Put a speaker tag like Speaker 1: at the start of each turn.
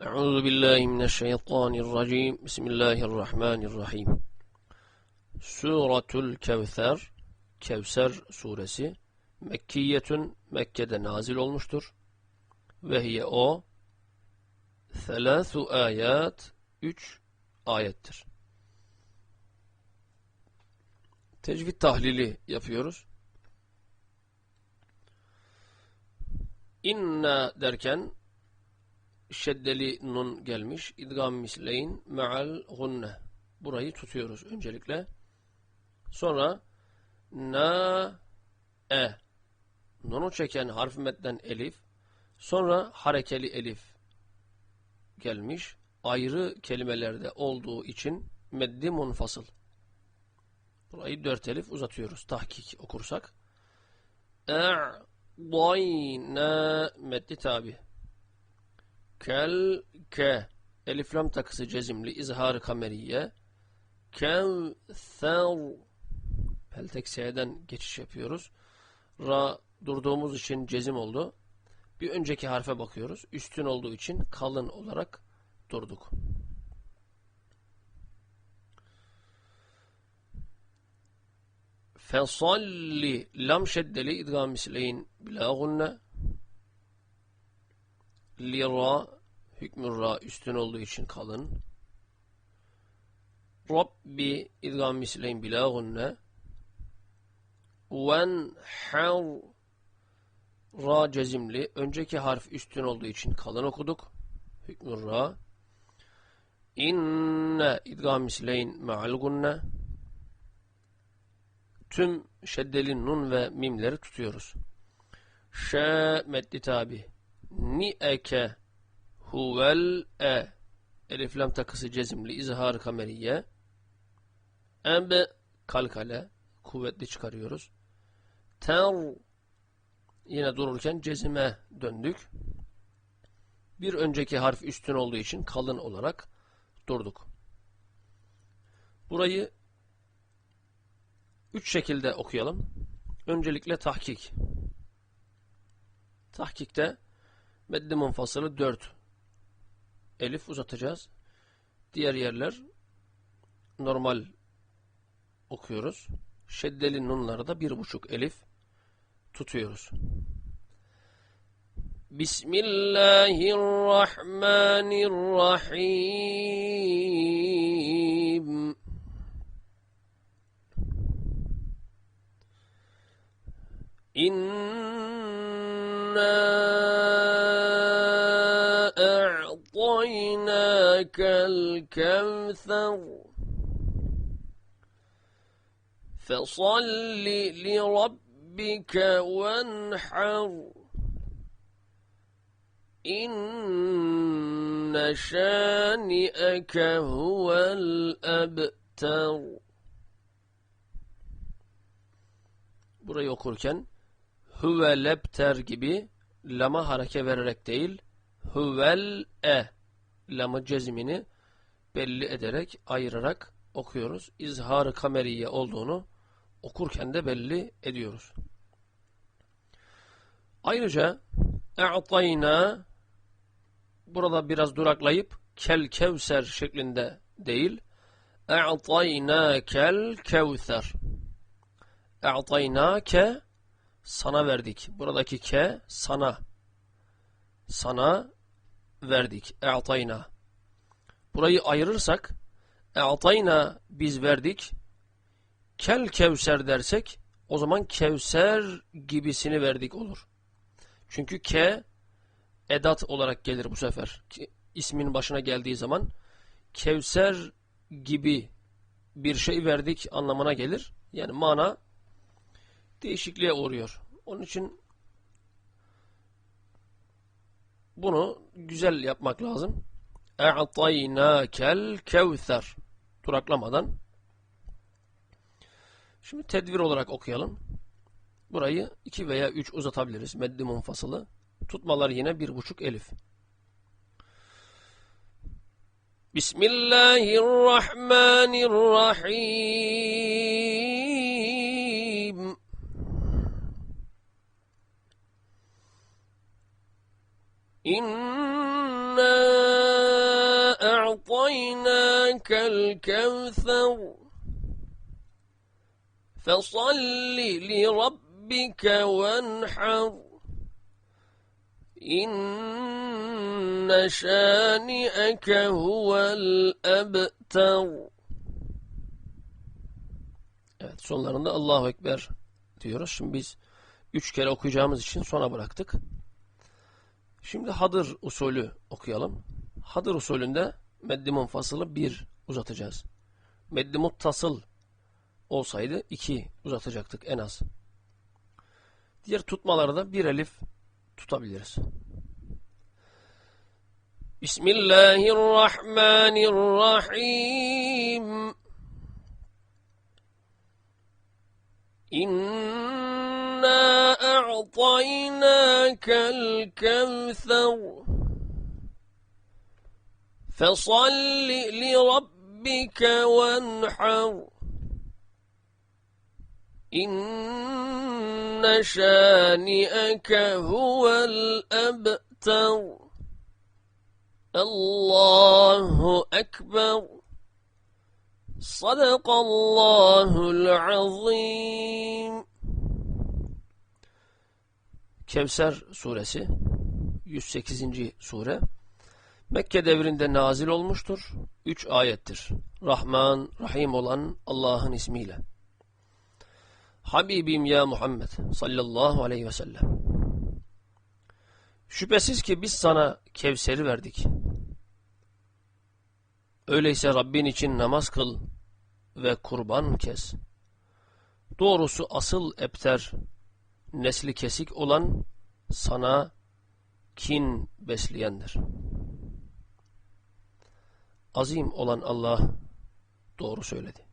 Speaker 1: Euzu billahi mineşşeytanirracim. Bismillahirrahmanirrahim. Suratul Kevser Kevser suresi Mekkiyetün Mekke'de nazil olmuştur. Ve hiye o Thelâthu ayat 3 ayettir. Tecvid tahlili yapıyoruz. İnna derken şeddeli nun gelmiş. İdgam misleyin me'al gunne. Burayı tutuyoruz öncelikle. Sonra na e. Nunu çeken harf metten elif. Sonra harekeli elif gelmiş. Ayrı kelimelerde olduğu için meddi munfasıl. Burayı dört elif uzatıyoruz. Tahkik okursak. E'dayna meddi tabi. Kel ke elif lam takısı cezimli izhar kameriye kevser peltek s'den geçiş yapıyoruz. Ra durduğumuz için cezim oldu. Bir önceki harfe bakıyoruz. Üstün olduğu için kalın olarak durduk. Fesalli lam şeddeli idgam misleyin bila Lira hükmü ra üstün olduğu için kalın. Rabbi idgam misleyin bila gunne. Ven har ra cezimli. Önceki harf üstün olduğu için kalın okuduk. Hükmü ra. İnne idgam misleyin ma'al gunne. Tüm şeddeli nun ve mimleri tutuyoruz. Şe meddi tabi ni'eke huvel e. Elif lam takısı cezimli izhar kameriye. Ebe kalkale kuvvetli çıkarıyoruz. Ter yine dururken cezime döndük. Bir önceki harf üstün olduğu için kalın olarak durduk. Burayı üç şekilde okuyalım. Öncelikle tahkik. Tahkikte Meddi munfasılı 4 elif uzatacağız. Diğer yerler normal okuyoruz. Şeddeli nunları da bir buçuk elif tutuyoruz. Bismillahirrahmanirrahim. İnna الكوثر فصل لربك وانحر إن شانئك هو الأبتر Burayı okurken huve lebter gibi lama hareke vererek değil huvel e lamı cezmini belli ederek, ayırarak okuyoruz. İzhar-ı kameriye olduğunu okurken de belli ediyoruz. Ayrıca e'tayna burada biraz duraklayıp kel kevser şeklinde değil e'tayna kel kevser e'tayna ke sana verdik. Buradaki ke sana sana verdik. E'tayna. Burayı ayırırsak E'tayna biz verdik. Kel kevser dersek o zaman kevser gibisini verdik olur. Çünkü ke edat olarak gelir bu sefer. İsmin başına geldiği zaman kevser gibi bir şey verdik anlamına gelir. Yani mana değişikliğe uğruyor. Onun için Bunu güzel yapmak lazım. E'taynâkel kevser. Duraklamadan. Şimdi tedbir olarak okuyalım. Burayı iki veya üç uzatabiliriz. Meddi munfasılı. Tutmalar yine bir buçuk elif. Bismillahirrahmanirrahim. إِنَّا أعطيناك الكوثر فصل لربك وانحر إن شانئك هو الأبتر Evet sonlarında Allahu Ekber diyoruz. Şimdi biz üç kere okuyacağımız için sona bıraktık. Şimdi hadır usulü okuyalım. Hadır usulünde meddi munfasılı bir uzatacağız. Meddi muttasıl olsaydı iki uzatacaktık en az. Diğer tutmalarda bir elif tutabiliriz. Bismillahirrahmanirrahim. İnna a'taynâkel kevser. Fesalli li rabbike venhar. İnne şâni'eke huvel ebter. Allahu Ekber. Sadakallahul azim. Kevser suresi 108. sure Mekke devrinde nazil olmuştur. 3 ayettir. Rahman, Rahim olan Allah'ın ismiyle. Habibim ya Muhammed sallallahu aleyhi ve sellem. Şüphesiz ki biz sana Kevser'i verdik. Öyleyse Rabbin için namaz kıl ve kurban kes. Doğrusu asıl epter, nesli kesik olan sana kin besleyendir. Azim olan Allah doğru söyledi.